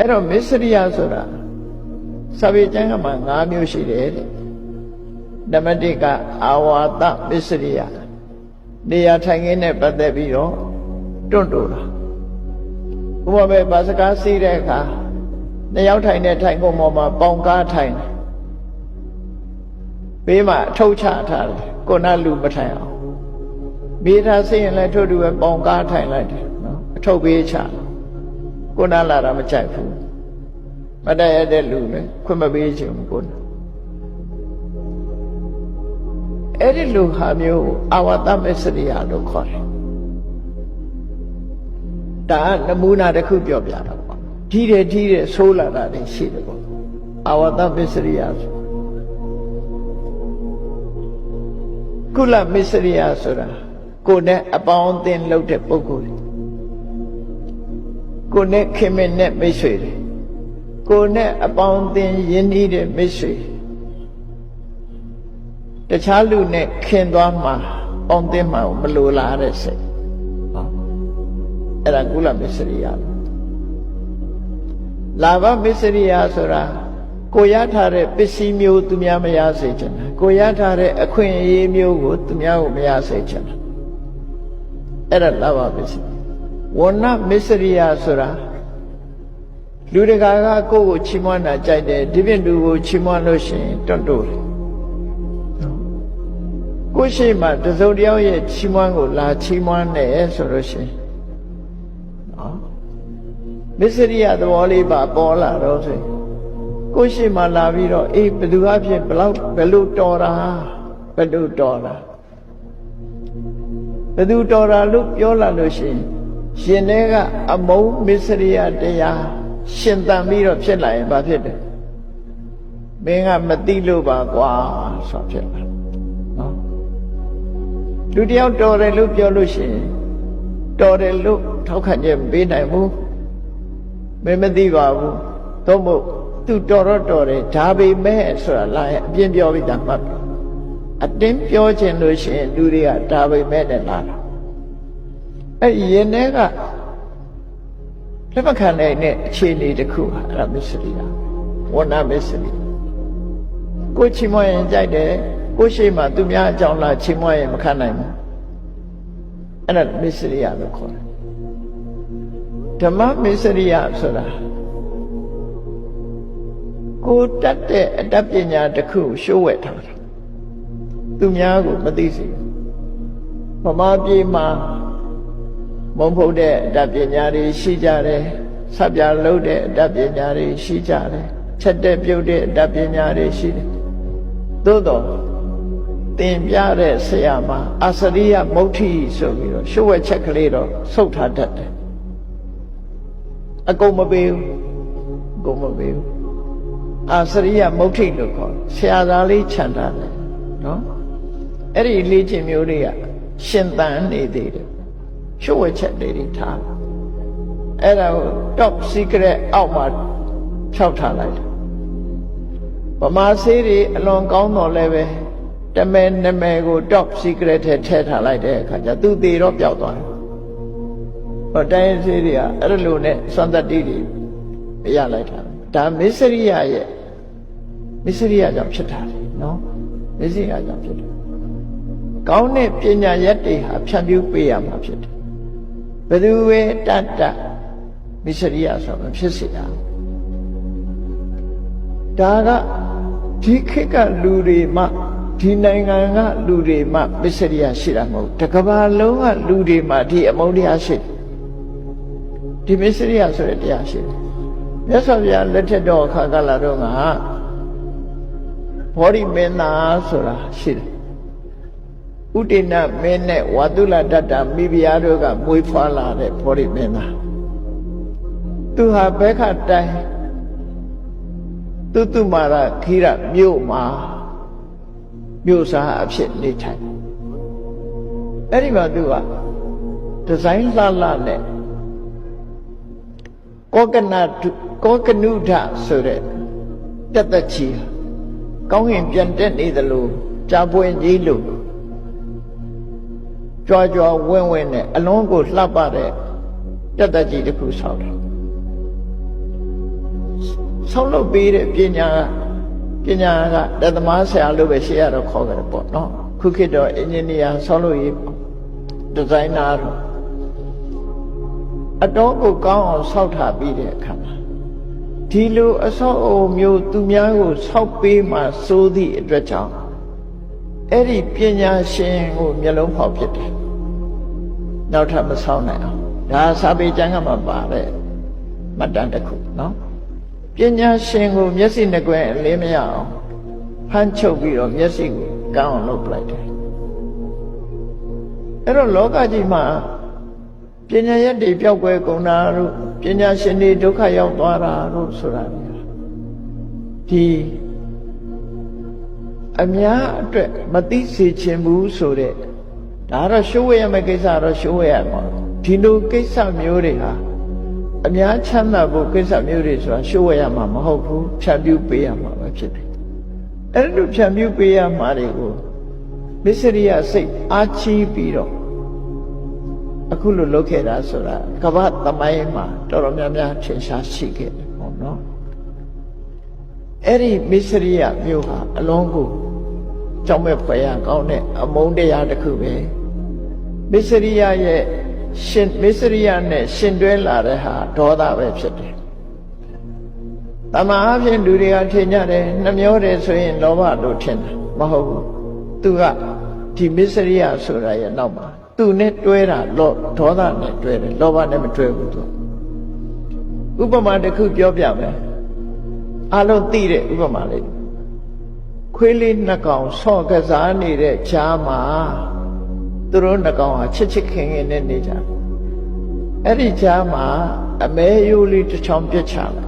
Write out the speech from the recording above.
အဲ့တော့မစ္စရိယဆိုတာစာပေကျမ်းကမှ၅မျိုးရှိတယ်တဲ့နံပါတ်၁ကအာဝါဒမစ္စရိယနေရာထိုင်ခင်းနဲ့ပတ်သက်ပြီးတော့တွန့်တိုတာဥပမာပဲဘာစကားစီးတဲ့အခါနှစ်ယောက်ထိုင်တဲ့ထိုင်ကုန်ပေါ်မှာပေါင်ကားထိုင်တယ်ဘေးမှာအထုတ်ချထားတယ်ကိုနလူမထိုင်အောင်မိသားစိရင်လည်းထို့တူပဲပေါင်ကားထိုင်လိုက်တယ်နော်အထုတ်ပေးချ ကိုနလာတာမကြိုက်ဘူးမတည့်ရတဲ့လူလည်းခွင့်မပေးချင်ဘူးကိုနအဲ့ဒီလူဟာမျိုးအာဝတ္တမစ္စရိယလို့ခေါ်တယ်ဒါကနမူနာတစ်ခုပြောပြတာပေါ့ကြီးတယ်ကြီးတယ်ဆိုးလာတာတွေရှိတယ်ပေါ့အာဝတ္တမစ္စရိယဆိုကုလမစ္စရိယဆိုတာကိုယ်နဲ့အပေါင်းအသင်းလုပ်တဲ့ပုဂ္ဂိုလ် ကိုယ်နဲ့ခင်မင်နဲ့မိတ်ဆွေတွေကိုယ်နဲ့အပေါင်းအသင်းယဉ်ဤတဲ့မိတ်ဆွေတခြားလူနဲ့ခင်သွားမှာပေါင်းသင်းမှာမလိုလားတဲ့စိတ်ဟောအဲ့ဒါကုလမစ္စရိယလာဘမစ္စရိယဆိုတာကိုရထားတဲ့ပစ္စည်းမျိုးသူများမရစေချင်တာကိုရထားတဲ့အခွင့်အရေးမျိုးကိုသူများကိုမရစေချင်တာအဲ့ဒါလာဘမစ္စရိယ ဝဏမစ္စရိယဆိုတာလူတကာကကိုယ့်ကိုချီးမွမ်းတာကြိုက်တယ်ဒီပြင်လူကိုချီးမွမ်းလို့ရှိရင်တွန့်တိုးတယ်ကိုရှိမှတစုံတယောက်ရဲ့ချီးမွမ်းကိုလာချီးမွမ်းတယ်ဆိုလို့ရှိရင်နော်မစ္စရိယသဘောလေးပါပေါ်လာတော့ဆိုရင်ကိုရှိမှလာပြီးတော့အေးဘယ်သူအဖြစ်ဘလောက်ဘယ်လိုတော်တာဘယ်လိုတော်တာဘယ်သူတော်တာလို့ပြောလာလို့ရှိရင် ရှင်တွေကအမုံမစ္စရိယတရားရှင်တန်ပြီးတော့ဖြစ်လာရင်ဘာဖြစ်တယ်မင်းကမသိလို့ပါကွာဆိုဖြစ်လာနော်လူတယောက်တော်တယ်လို့ပြောလို့ရှိရင်တော်တယ်လို့ထောက်ခံချက်မပေးနိုင်ဘူးမင်းမသိပါဘူးသို့မဟုတ်သူတော်တော့တော်တယ်ဒါပေမဲ့ဆိုတာလာရင်အပြင်းပြောပြီးသားမှတ်ပြီအတင်းပြောခြင်းလို့ရှိရင်လူတွေကဒါပေမဲ့နဲ့လာတာ အဲ့ရင်ထဲကလက်မခံနိုင်တဲ့အခြေအနေတစ်ခုဟာအဲ့ဒါမစ္စရိယဝဏမစ္စရိကိုချီမွရင်ကြိုက်တယ်ကိုရှိမှသူများအကြောင်းလားချီမွရင်မခံနိုင်ဘူးအဲ့ဒါမစ္စရိယလို့ခေါ်တယ်ဓမ္မမစ္စရိယဆိုတာကိုတတ်တဲ့အတတ်ပညာတစ်ခုရှိုးဝဲထားတာသူများကိုမသိစေဗမာပြည်မှာ မုံဖုတ်တဲ့အတတ်ပညာတွေရှိကြတယ်ဆက်ပြလုံးတဲ့အတတ်ပညာတွေရှိကြတယ်ချက်တဲ့ပြုတ်တဲ့အတတ်ပညာတွေရှိတယ်သို့တော့သင်ပြတဲ့ဆရာမအစရိယမုဋ္ဌိဆိုပြီးတော့ရှုပ်ဝဲချက်ကလေးတော့ဆုတ်ထားတတ်တယ်အကုန်မပေးဘူးအကုန်မပေးဘူးအာစရိယမုဋ္ဌိလို့ခေါ်ဆရာသားလေးခြံထားတယ်နော်အဲ့ဒီလေ့ကျင့်မျိုးတွေကရှင်သန်နေသေးတယ် ရှုပ်ဝဲချက်လေးတွေထားအဲ့ဒါကို top secret အောက်မှာဖြောက်ထားလိုက်တယ်ဗမာဆေးတွေအလွန်ကောင်းတော်လည်းပဲတမဲနမဲကို top secret ထဲထည့်ထားလိုက်တဲ့အခါကျသူသေးတော့ပျောက်သွားတယ်ဟောတိုင်းဆေးတွေကအဲ့လိုနဲ့စံတတိတွေရလိုက်တာဒါမစ္စရိယရဲ့မစ္စရိယကြောင့်ဖြစ်တာလေနော်မစ္စရိယကြောင့်ဖြစ်တယ်ကောင်းတဲ့ပညာရက်တွေဟာဖြန့်ဖြူးပေးရမှာဖြစ်တယ် ဘယ်သူပဲတတ်တတ်မစ္စရိယဆိုမဖြစ်စေရဒါကဒီခေတ်ကလူတွေမှဒီနိုင်ငံကလူတွေမှမစ္စရိယရှိတာမဟုတ်တကဘာလုံးကလူတွေမှဒီအမုန်းတရားရှိတယ်ဒီမစ္စရိယဆိုတဲ့တရားရှိတယ်မြတ်စွာဘုရားလက်ထက်တော်ခါကလာတော့ကဘောရိမင်းသားဆိုတာရှိတယ် ဥဒိဏမင်းနဲ့ဝါတုလတ္တမိဖုရားတို့ကမွေးဖွားလာတဲ့ဘောရိမင်းသားသူဟာဘဲခတိုင်းသူတုမာရခိရမြို့မှာမြို့စားအဖြစ်နေထိုင်အဲ့ဒီမှာသူကဒီဇိုင်းလှလှနဲ့ကောကနာကောကနုဒဆိုတဲ့တက်သက်ချီကောင်းရင်ပြန်တက်နေသလိုကြာပွင့်ကြီးလို့ ကြွားကြွားဝင်းဝင်းနဲ့အလုံးကိုလှပတဲ့တက်သက်ကြီးတစ်ခုဆောက်တယ်ဆောက်လုပ်ပေးတဲ့ပညာကပညာကလက်သမားဆရာလို့ပဲရှေ့ရတော့ခေါ်ကြတယ်ပေါ့နော်ခုခေတ်တော့အင်ဂျင်နီယာဆောက်လုပ်ရေးဒီဇိုင်နာတော့အတော့ကိုကောင်းအောင်ဆောက်ထားပြီးတဲ့အခါမှာဒီလိုအဆောက်အအုံမျိုးသူများကိုဆောက်ပေးမှစိုးသည့်အတွက်ကြောင့်အဲ့ဒီပညာရှင်ကိုမျက်လုံးဖောက်ဖြစ်တယ် နောက်ထပ်မဆောက်နိုင်အောင်ဒါစာပေကျမ်းကမှပါတဲ့မှတ်တမ်းတစ်ခုနော်ပညာရှင်ကိုမျက်စိနှကွယ်အလင်းမရအောင်ဖမ်းချုပ်ပြီးတော့မျက်စိကိုကောင်းအောင်လုပ်ပလိုက်တယ်အဲ့တော့လောကကြီးမှာပညာရက်တွေပျောက်ကွယ်ကုန်တာတို့ပညာရှင်တွေဒုက္ခရောက်သွားတာတို့ဆိုတာဒီအများအတွက်မသိစေချင်ဘူးဆိုတဲ့ ဒါတော့ရှိုးဝဲရမယ့်ကိစ္စတော့ရှိုးဝဲရမှာဒီလိုကိစ္စမျိုးတွေဟာအများချမ်းသာဖို့ကိစ္စမျိုးတွေဆိုတာရှိုးဝဲရမှာမဟုတ်ဘူးဖြတ်ပြူပေးရမှာပဲဖြစ်တယ်အဲ့လိုဖြတ်ပြူပေးရမှာတွေကိုမစ္စရိယစိတ်အားချီးပြီးတော့အခုလိုလုပ်ခဲ့တာဆိုတာကမ္ဘာသမိုင်းမှာတော်တော်များများထင်ရှားရှိခဲ့တယ်ပေါ့နော်အဲ့ဒီမစ္စရိယမျိုးဟာအလုံးကိုကြောက်မဲ့ဖွယ်ရကောင်းတဲ့အမုန်းတရားတစ်ခုပဲ မစ္စရိယရဲ့ရှင်မစ္စရိယနဲ့ရှင်တွဲလာတဲ့ဟာဒေါသပဲဖြစ်တယ်တမန်အဖြစ်လူတွေကထင်ကြတယ်နှမျောတယ်ဆိုရင်လောဘလို့ထင်တယ်မဟုတ်ဘူးသူကဒီမစ္စရိယဆိုတာရဲ့နောက်မှာသူနဲ့တွဲတာလောဒေါသနဲ့တွဲတယ်လောဘနဲ့မတွဲဘူးသူဥပမာတစ်ခုပြောပြမယ်အလုံးသိတဲ့ဥပမာလေးခွေးလေးနှစ်ကောင်ဆော့ကစားနေတဲ့ချားမှာ သူတို့နှစ်ကောင်ဟာချစ်ချစ်ခင်ခင်နဲ့နေကြတယ်အဲ့ဒီချားမှာအမဲရိုးလေးတစ်ချောင်းပြစ်ချလာ